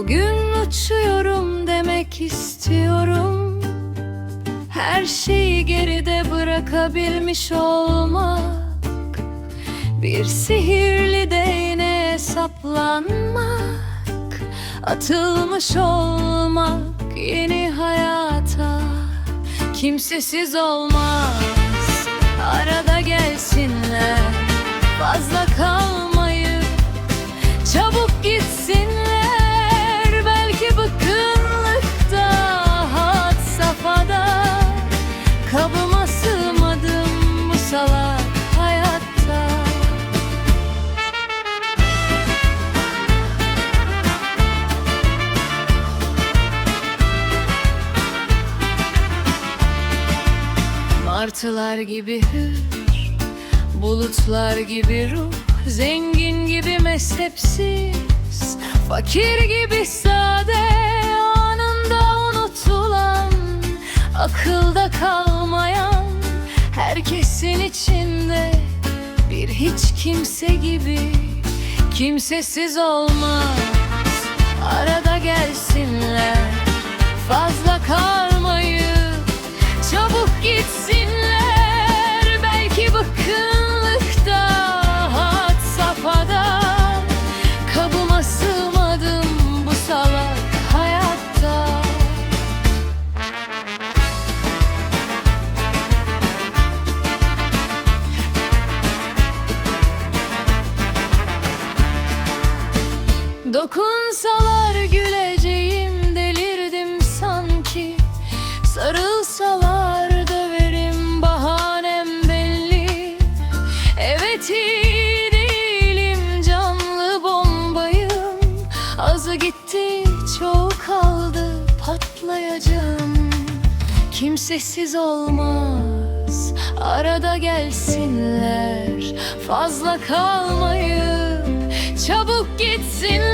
Bugün uçuyorum demek istiyorum. Her şeyi geride bırakabilmiş olmak. Bir sihirli değne saplanmak. Atılmış olmak yeni hayata Kimsesiz olmaz. Ara Martılar gibi hür Bulutlar gibi ruh Zengin gibi mezhepsiz Fakir gibi sade Anında unutulan Akılda kalmayan Herkesin içinde Bir hiç kimse gibi Kimsesiz olmaz Dokunsalar güleceğim delirdim sanki. Sarılsalar döverim bahanem belli. Evet iyi değilim canlı bombayım. Azı gitti çoğu kaldı patlayacağım. Kimsesiz olmaz arada gelsinler. Fazla kalmayıp çabuk gitsinler